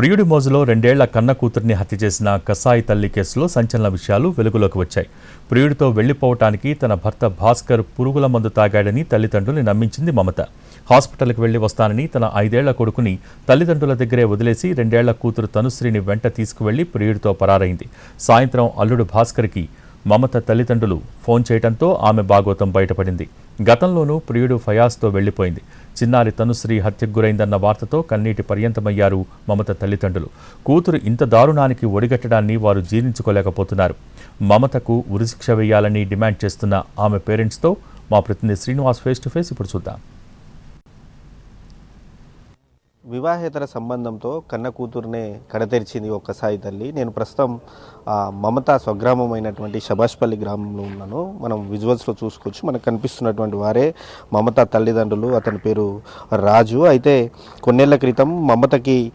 ప్రియుడి మోజులో రెండేళ్ళ కన్న కూతుర్ని హత్య చేసిన కసాయి తల్లి కేసులో సంచలన విషయాలు వెలుగులోకి వచ్చాయి. ప్రియుడితో వెళ్ళిపోవటానికి తన భర్త భాస్కర్ పురుగుల మందు తాగాడని తల్లిదండ్రుల్ని నమ్మించింది మమత. హాస్పిటల్కి వెళ్ళి వస్తానని తన ఐదేళ్ళ కొడుకుని తల్లిదండ్రుల దగ్గరే వదిలేసి రెండేళ్ళ కూతురు తనుశ్రీని వెంట తీసుకువెళ్ళి ప్రియుడితో పరారైంది. సాయంత్రం అల్లుడు భాస్కర్కి మమత తల్లిదండ్రులు ఫోన్ చేయడంతో ఆమె బాగోతం బయటపడింది. గతంలోనూ ప్రియుడు ఫయాజ్తో వెళ్ళిపోయింది చిన్నారి తనుశ్రీ హత్యకు గురైందన్న వార్తతో కన్నీటి పర్యంతమయ్యారు మమత తల్లిదండ్రులు. కూతురు ఇంత దారుణానికి ఒడిగట్టడాన్ని వారు జీర్ణించుకోలేకపోతున్నారు. మమతకు ఉరిశిక్ష వేయాలని డిమాండ్ చేస్తున్న ఆమె పేరెంట్స్తో మా ప్రతినిధి శ్రీనివాస్ ఫేస్ టు ఫేస్ ఇప్పుడు చూద్దాం. వివాహేతర సంబంధంతో కన్న కూతురునే కడతెరిచింది ఒక్కసాయి తల్లి. నేను ప్రస్తుతం మమత మమత స్వగ్రామమైనటువంటి శభాష్పల్లి గ్రామంలో ఉన్నాను. మనం విజువల్స్లో చూసుకోవచ్చు. మనకు కనిపిస్తున్నటువంటి వారే మమత తల్లిదండ్రులు. అతని పేరు రాజు. అయితే కొన్నేళ్ళ క్రితం మమతకి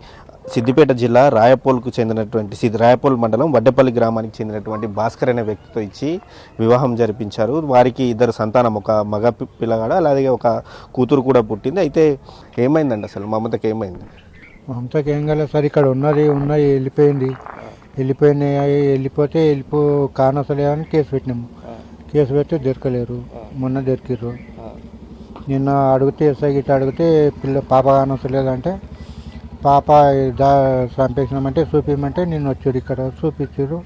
సిద్దిపేట జిల్లా రాయపోల్కు చెందినటువంటి సిద్ధి రాయపోల్ మండలం వడ్డపల్లి గ్రామానికి చెందినటువంటి భాస్కర్ అనే వ్యక్తితో ఇచ్చి వివాహం జరిపించారు. వారికి ఇద్దరు సంతానం ఒక మగ పిల్లగాడు అలాగే ఒక కూతురు కూడా పుట్టింది. అయితే ఏమైందండి అసలు? మమతకి ఏమైంది? మమతకి ఏం కాలేదు సార్ ఇక్కడ ఉన్నది ఉన్నది వెళ్ళిపోయింది. వెళ్ళిపోయినాయి వెళ్ళిపోతే వెళ్ళిపో కానసలేదని కేసు పెట్టినాము కేసు పెడితే దొరకలేరు. మొన్న దొరికిర్రు. నిన్న అడిగితే ఎస్ఐ గిట్ట అడిగితే పిల్ల పాప కానసలేదంటే పాప దా చంపేసినామంటే చూపించమంటే నిన్న వచ్చారు ఇక్కడ చూపించారు.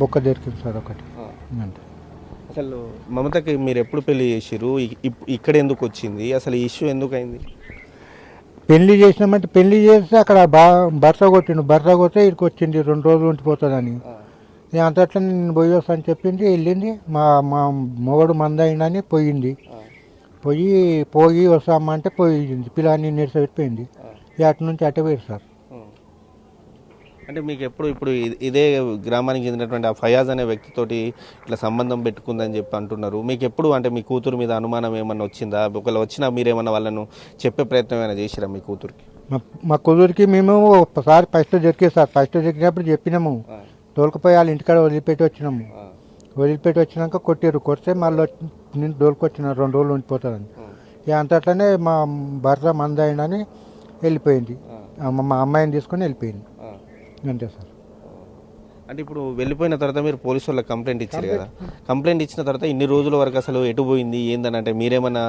బొక్క దొరికింది సార్ ఒకటి. అంతే. అసలు మమతకి మీరు ఎప్పుడు పెళ్ళి చేసిరు ఇక్కడ ఎందుకు వచ్చింది? అసలు ఇష్యూ ఎందుకు అయింది? పెళ్ళి చేసినామంటే పెళ్ళి చేస్తే అక్కడ బా భర్త కొట్టిండు. భర్త కొడితే ఇక్కడికి వచ్చింది రెండు రోజులు ఉండిపోతుందని నేను అంతట్లో నేను పోయి అని చెప్పింది వెళ్ళింది. మా మా మొగడు మంద అయిందని పోయింది పోయి పోయి వస్తామంటే పోయింది. పిల్లాన్ని నిడిచిపెట్టిపోయింది అటు నుంచి అటే పోయారు సార్. అంటే మీకు ఎప్పుడు ఇప్పుడు ఇదే గ్రామానికి చెందినటువంటి ఆ ఫయాజ్ అనే వ్యక్తితోటి ఇట్లా సంబంధం పెట్టుకుందని చెప్పి అంటున్నారు. మీకు ఎప్పుడు అంటే మీ కూతురు మీద అనుమానం ఏమన్నా వచ్చిందా? ఒకవేళ వచ్చినా మీరేమన్నా వాళ్ళను చెప్పే ప్రయత్నం ఏమైనా చేసిరా మీ కూతురికి? మా కుదురికి మేము ఒకసారి ఫస్ట్ దొరికే సార్. ఫస్ట్ దొరికినప్పుడు చెప్పినాము. తోలుకుపోయి వాళ్ళ ఇంటికాడ వదిలిపెట్టి వచ్చినాము. వదిలిపెట్టి వచ్చినాక కొట్టారు కొడితే మళ్ళీ వచ్చి- నేను దోలుకొచ్చిన రెండు రోజులు ఉండిపోతుందని ఇక అంతట్లోనే మా భర్త మంద అయిందని వెళ్ళిపోయింది. మా అమ్మాయిని తీసుకొని వెళ్ళిపోయింది. అంతే సార్. అంటే ఇప్పుడు వెళ్ళిపోయిన తర్వాత మీరు పోలీసు వాళ్ళకి కంప్లైంట్ ఇచ్చారు కదా. కంప్లైంట్. ఇచ్చిన తర్వాత ఇన్ని రోజుల వరకు అసలు ఎటు పోయింది ఏందని అంటే మీరేమన్నా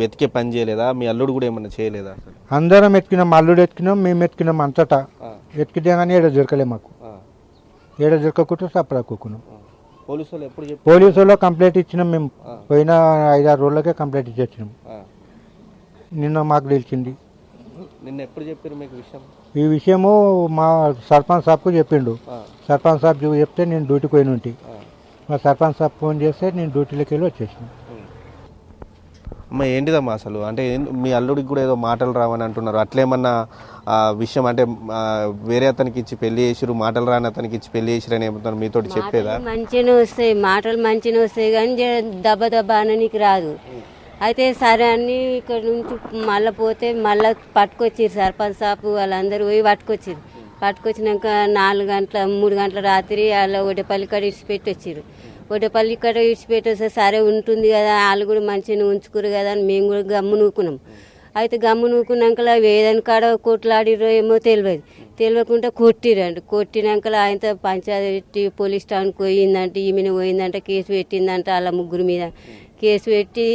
వెతికే పని చేయలేదా? మీ అల్లుడు కూడా ఏమన్నా చేయలేదా అందరం ఎత్తుకినాం అల్లుడు ఎత్తుకినాం మేము ఎత్తుకినాం అంతటా. ఎత్తుకితే కానీ ఏడ దొరకలే మాకు. ఏడ దొరకకుంటే సపరా కూకున్నాం పోలీసు వాళ్ళు ఎప్పుడు పోలీసు వాళ్ళు కంప్లైంట్ ఇచ్చినాం మేము. పోయిన ఐదారు రోజులకే కంప్లైంట్ ఇచ్చి వచ్చినాం నిన్న మాకు తెలిసింది. నిన్న ఎప్పుడు చెప్పారు మీకు విషయం? ఈ విషయము మా సర్పంచ్ సాబ్కు చెప్పిండు. సర్పంచ్ సాబ్ చూ- చెప్తే నేను డ్యూటీకి పోయిన ఉంటి. మా సర్పంచ్ సాబ్ ఫోన్ చేస్తే నేను డ్యూటీలోకి వెళ్ళి వచ్చేసిన అమ్మ ఏంటిదమ్మా అసలు? అంటే ఏం- మీ అల్లుడికి కూడా ఏదో మాటలు రావని అంటున్నారు. అట్లేమన్నా ఆ, విషయం అంటే ఆ, వేరే అతనికి ఇచ్చి పెళ్ళి చేసిరు మాటలు రాని అతనికి ఇచ్చి పెళ్ళి చేసిరని ఏమంటారు మీతోటి చెప్పేదా? మంచిగానే వస్తాయి మాటలు మంచిగానే వస్తాయి కానీ జర దెబ్బ దెబ్బ అననీకి రాదు. అయితే సరే అని ఇక్కడ నుంచి మళ్ళీ పోతే మళ్ళీ పట్టుకొచ్చిర్రు సర్పంచ్ సాపు వాళ్ళందరూ పోయి పట్టుకొచ్చిర్రు. పట్టుకొచ్చినాక నాలుగు గంటల మూడు గంటల రాత్రి వాళ్ళ ఒడపల్లి కాడ ఇడిచిపెట్టి వచ్చారు ఒడపల్లి కాడ ఇడిచిపెట్టి వస్తే సరే ఉంటుంది కదా వాళ్ళు కూడా మంచిగా ఉంచుకురు కదా అని మేము కూడా గమ్ము నూకున్నాం. అయితే గమ్ము నూకున్నాక వేదన కాడ కొట్లాడిరో ఏమో తెలియదు. తెలియకుండా కొట్టిరండి కొట్టినాక ఆయనతో పంచాయతీ పోలీస్ స్టేషన్కి పోయిందంటే ఈమెను పోయిందంట కేసు పెట్టిందంట వాళ్ళ ముగ్గురు మీద. కేసు పెట్టి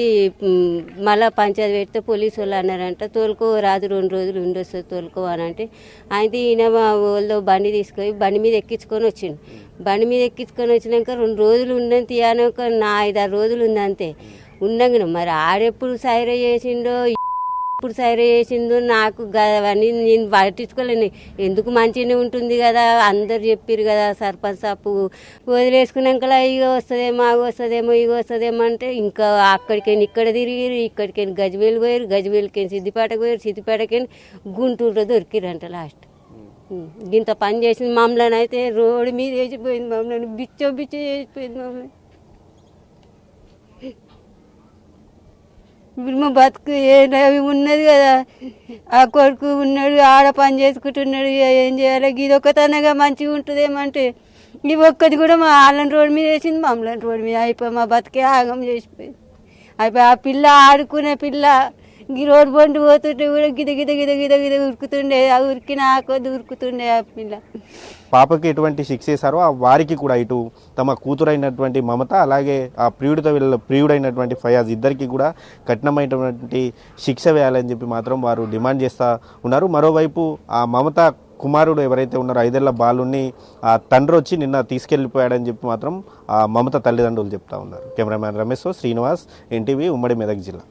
మళ్ళీ మళ్ళా పంచాయతీ పెడితే పోలీసు వాళ్ళు అన్నారంట తోలుకో రాదు రెండు రోజులు ఉండొస్తుంది తోలుకో అని అంటే అయితే ఈయన మా వాళ్ళు బండి తీసుకొని బండి మీద ఎక్కించుకొని వచ్చిండు. బండి మీద ఎక్కించుకొని వచ్చినాక రెండు రోజులు ఉన్నది తీయనక నా ఐదారు రోజులు ఉంది అంతే. ఉన్నాక మరి ఆడెప్పుడు సైర చేసిండో ఇప్పుడు సరే చేసిందో నాకు గ- అవన్నీ నేను పట్టించుకోలేను. ఎందుకు మంచిగానే ఉంటుంది కదా అందరు చెప్పారు కదా సర్పంచ్ సప్పు వదిలేసుకున్నాక ఇగో వస్తుందేమో అవి వస్తుందేమో ఇగో వస్తుందేమో అంటే ఇంకా అక్కడికైనా ఇక్కడ తిరిగిరు ఇక్కడికైనా గజ్వేలు పోయారు గజ్వేలుకైనా సిద్దిపేటకు పోయారు సిద్దిపేటకైనా గుంటూరులో దొరికిరంట లాస్ట్. ఇంత పని చేసింది మమ్మల్ని అయితే రోడ్డు మీద వేసిపోయింది మమ్మల్ని బిచ్చో బిచ్చో చేసిపోయింది మమ్మల్ని. ఇప్పుడు మా బతుకు ఏమి ఉన్నది కదా. ఆ కొడుకు ఉన్నాడు ఆడ పని చేసుకుంటున్నాడు ఏం చేయాలి? ఇది ఒక్కతనగా మంచిగా ఉంటుందేమంటే ఈ ఒక్కది కూడా మా వాళ్ళని రోడ్డు మీద వేసింది మమ్మల్ని రోడ్డు మీద అయిపోయి మా బతికే ఆగం చేసిపోయింది. అయిపోయి ఆ పిల్ల ఆడుకునే పిల్ల ఈ రోడ్ బండి పోతుంటే కూడా గిద గిద గిద గిద గిద ఉరుకుతుండే. ఆ ఉరికిన కొద్ది ఉరుకుతుండే ఆ పిల్ల. పాపకి ఎటువంటి శిక్ష వేశారో ఆ వారికి కూడా ఇటు తమ కూతురైనటువంటి మమత అలాగే ఆ ప్రియుడితో వీళ్ళ ప్రియుడైనటువంటి ఫయాజ్ ఇద్దరికి కూడా కఠినమైనటువంటి శిక్ష వేయాలని చెప్పి మాత్రం వారు డిమాండ్ చేస్తూ ఉన్నారు. మరోవైపు ఆ మమత కుమారుడు ఎవరైతే ఉన్నారో ఐదేళ్ళ బాలుని ఆ తండ్రి వచ్చి నిన్న తీసుకెళ్ళిపోయాడని చెప్పి మాత్రం ఆ మమత తల్లిదండ్రులు చెప్తా ఉన్నారు. కెమెరామ్యాన్ రమేష్ శ్రీనివాస్ ఎన్టీవీ ఉమ్మడి మెదక్ జిల్లా.